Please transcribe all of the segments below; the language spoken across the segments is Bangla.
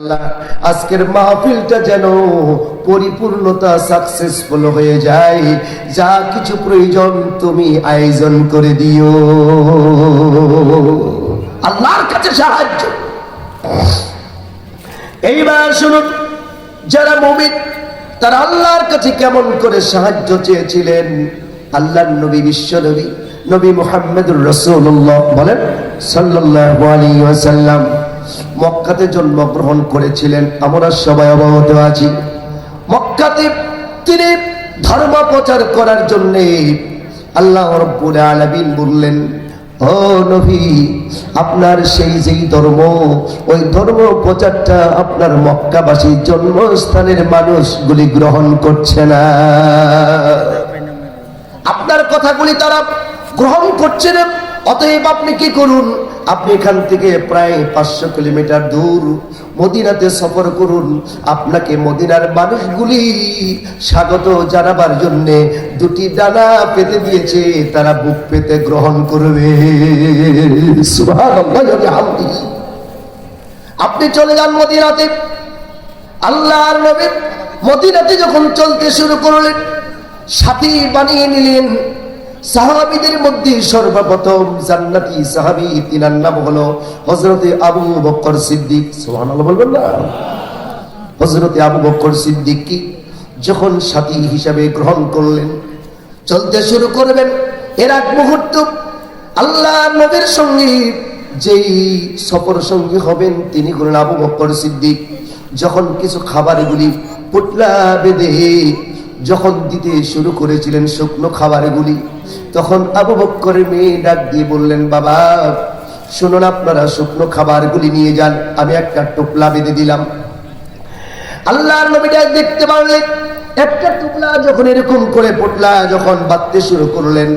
আল্লাহ, আজকের মাহফিলটা যেন পরিপূর্ণতা সাকসেসফুল হয়ে যায়। যা কিছু প্রয়োজন তুমি আয়োজন করে দিও। আল্লাহর কাছে সাহায্য। এইবার শুনুন যারা মুমিন তারা আল্লাহর কাছে কেমন করে সাহায্য চেয়েছিলেন? আল্লাহর নবী বিশ্ব নবী নবী মুহাম্মদুর রসুল্লাহ বলেন সাল্লাল্লাহু আলাইহি ওয়াসাল্লাম মক্কাতে জন্মগ্রহণ করেছিলেন। আমরা সবাই অবগত আছি। মক্কাতে তিনি ধর্ম প্রচার করার জন্যে আল্লাহ রব্বুল আলামিন বললেন, ও নবী, আপনার সেই যেই ধর্ম, ওই ধর্ম প্রচারটা আপনার মক্কাবাসী জন্মস্থানের মানুষগুলি গ্রহণ করছে না। আপনার কথাগুলি তারা গ্রহণ করছে না। অতএব আপনি কি করুন? আপনি এখান থেকে প্রায় পাঁচশো কিলোমিটার দূর মদিনাতে সফর করুন। আপনাকে মদিনার মানুষগুলি স্বাগত জানাবার জন্য দুটি ডানা পেতে দিয়েছে। তারা বুক পেতে গ্রহণ করবে। আপনি চলে যান মদিনাতে। আল্লাহর নবী মদিনাতে যখন চলতে শুরু করলেন, সাথী বানিয়ে নিলেন। সাহাবীদের মধ্যে সর্বপ্রথম জান্নাতি সাহাবী তিনার নাম হলো হযরতে আবু বকর সিদ্দিক। সুবহানাল্লাহ বলবেন না? হযরতে আবু বকর সিদ্দিক কি? যখন সাথী হিসাবে গ্রহণ করলেন, চলতে শুরু করবেন। এর এক মুহূর্ত আল্লাহ নবীর সঙ্গে যেই সফর সঙ্গী হবেন, তিনি হলেন আবু বকর সিদ্দিক। যখন কিছু খাবারগুলি পুটলা বেঁধে যখন দিতে শুরু করেছিলেন শুকনো খাবারগুলি, তখন আবু বক্করের মেয়ে ডাক দিয়ে বললেন, বাবা, শুনুন আপনারা শুকনো খাবারগুলি নিয়ে যান, আমি একটা টোপলা বেঁধে দিলাম। আল্লাহ নবীটা দেখতে পারলেন, একটা টুকলা যখন এরকম করে পটলা যখন বাঁধতে শুরু করলেন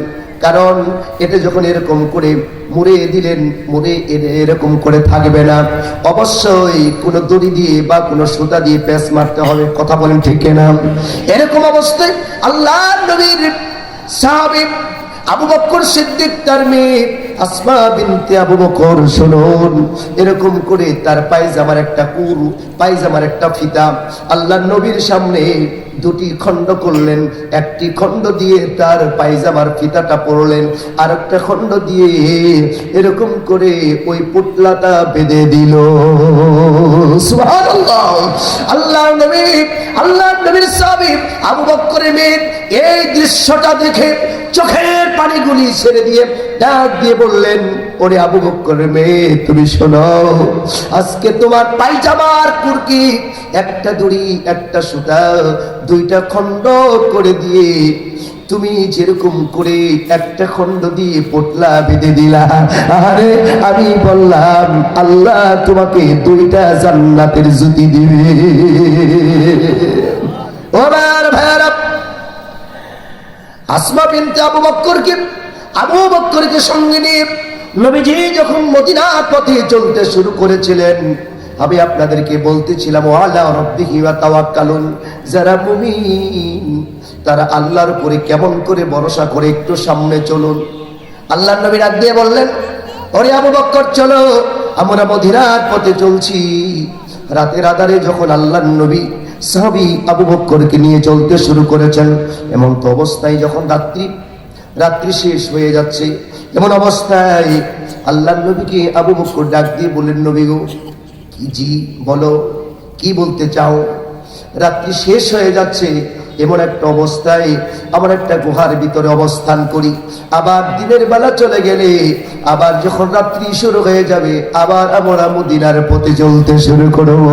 কারণ এটা যখন এরকম করে মুড়ে দিলেন মুড়ে এরকম করে থাকবে না। অবশ্যই কোনো দড়ি দিয়ে বা কোনো সুতা দিয়ে প্যাঁচ মারতে হবে, কথা বলেন ঠিক না এরকম অবস্থায় আল্লাহ নবীর সাহাবী আবু বকর সিদ্দিক তার মেয়ে আসমা বিনতে আবু বকর শুনুন। এরকম করে তার পায়জামার একটা কুরু, পায়জামার একটা ফিতা আল্লাহ নবীর সামনে দুটি খণ্ড করলেন। একটি খণ্ড দিয়ে তার পায়জামার ফিতাটা পরলেন আর একটা খণ্ড দিয়ে এরকম করে ওই পুটলাটা বেঁধে দিল। আল্লাহ নবী আল্লাহ একটা দড়ি, একটা সুতা, দুইটা খণ্ড করে দিয়ে তুমি যেরকম করে একটা খণ্ড দিয়ে পটলা বেঁধে দিলা। আরে আমি বললাম, আল্লাহ তোমাকে দুইটা জান্নাতের জুতি দিবে। আসমা বিনতে আবু বক্করকে আবু বক্করকে সঙ্গে নিয়ে নবীজি যখন মদিনার পথে চলতে শুরু করেছিলেন, আমি আপনাদেরকে বলতেছিলাম ওয়ালা রব্বিহি ওয়া তাওয়াক্কালুন, যারা মুমিন, তারা আল্লাহর উপরে কেমন করে ভরসা করে একটু সামনে চলুন। আল্লাহর নবী দিয়ে বললেন, ওরে আবু বক্কর, চলো, আমরা মদিনার পথে চলছি। রাতের আধারে যখন আল্লাহর নবী সাহাবি আবু বক্করকে নিয়ে চলতে শুরু করেছেন। এমন তো অবস্থায় যখন রাত্রি রাত্রি শেষ হয়ে যাচ্ছে, এমন অবস্থায় আল্লাহ নবীকে আবু বক্কর ডাক দিয়ে বললেন, নবী গো, কি জি বলো, কি বলতে চাও? রাত্রি শেষ হয়ে যাচ্ছে এমন একটা অবস্থায় আমার একটা গুহার ভিতরে অবস্থান করি। আবার দিনের বেলা চলে গেলে, আবার যখন রাত্রি শুরু হয়ে যাবে, আবার আমরা মদিনার পথে চলতে শুরু করব।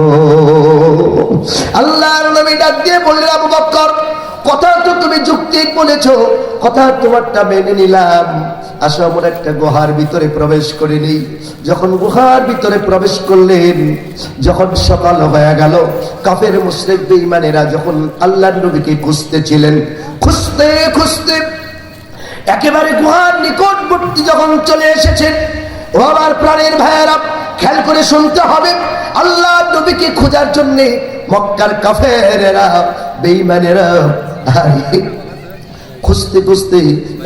আল্লাহ ডাক দিয়ে বললেন, আবু বক্কর, কথা তো তুমি যুক্তি বলেছ, কথা তোমারটা মেনে নিলাম। আসো আমরা একটা গুহার ভিতরে প্রবেশ করে নেই। যখন গুহার ভিতরে প্রবেশ করলেন, যখন সকাল হয়ে গেল, কাফের মুসলিম বেঈমানেরা যখন আল্লাহ নবীকে খুঁজতেছিলেন খুঁজতে খুঁজতে একেবারে গুহার নিকটবর্তী যখন চলে এসেছেন, ও আমার প্রাণের ভাইয়েরা, খেয়াল করে শুনতে হবে আল্লাহ নবীকে খোঁজার জন্য মক্কার কাফেরেরা, বেঈমানেরা, আরে খুঁজতে খুঁজতে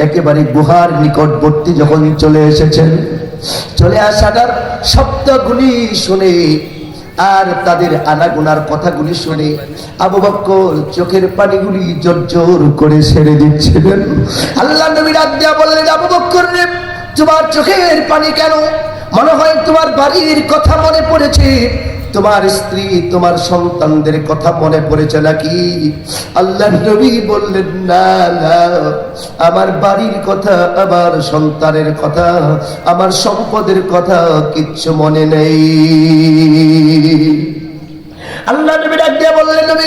একেবারে গুহার নিকটবর্তী যখন চলে এসেছেন, চলে আসাটার শব্দগুলি শুনে আর তাদের আনাগুনার কথাগুলি শুনে আবু বক্কর চোখের পানিগুলি জোর করে ছেড়ে দিচ্ছিলেন। আল্লাহ নবী রাত দিয়া বললেন, আবু বক্কর রে, তোমার চোখের পানি কেন? মনে হয় তোমার বাড়ির কথা মনে পড়েছে। তোমার স্ত্রী, তোমার সন্তানদের কথা মনে পড়েছে নাকি? আল্লাহ নবী বললেন, না না, আমার বাড়ির কথা, আমার সন্তানের কথা, আমার সম্পদের কথা কিচ্ছু মনে নেই। আল্লাহ নবী ডাক দিয়ে বললেন, নবী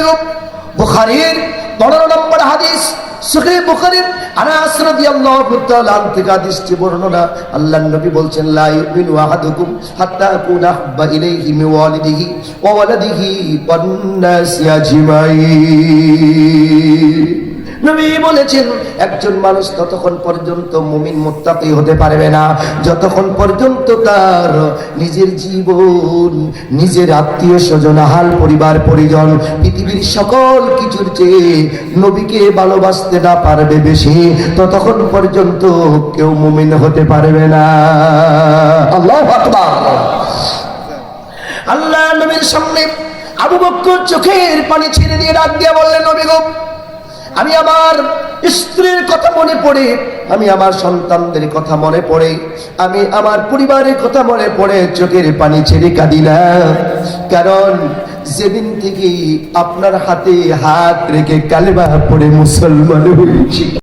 বুখারীর পনেরো নম্বর সুখে বুখারীর আনাস রাদিয়াল্লাহু তাআলা আন থেকে হাদিসটি বর্ণনা আল্লাহর নবী বলছেন, লা ইউমিনু আহাদুকুম হাত্তা আকুনা হাব্বা ইলাইহি মিন ওয়ালিদিহি ওয়া ওয়ালাদিহি ওয়ান আজমাইন। নবী বলেছেন, একজন মানুষ ততক্ষণ পর্যন্ত মুমিন মুত্তাকি হতে পারবে না। যতক্ষণ পর্যন্ত তার নিজের জীবন, নিজের আত্মীয় স্বজন হাল পরিবার, পরিজন, পৃথিবীর সকল কিছুর চেয়ে নবীকে ভালোবাসতে না পারবে বেশি, ততক্ষণ পর্যন্ত কেউ মুমিন হতে পারবে না। আল্লাহ আকবার। আল্লাহ নবীর সামনে আবু বক্কর চোখের পানি ছেড়ে দিয়ে ডাক দিয়ে বললেন, নবী গো আমি আমার স্ত্রীর কথা মনে পড়ে, আমি আমার সন্তানদের কথা মনে পড়ে, আমি আমার পরিবারের কথা মনে পড়ে, চোখের পানি ছেড়ে কাঁদি না কারণ যেদিন থেকে আপনার হাতে হাত রেখে কালেবা পড়ে মুসলমান হয়েছি।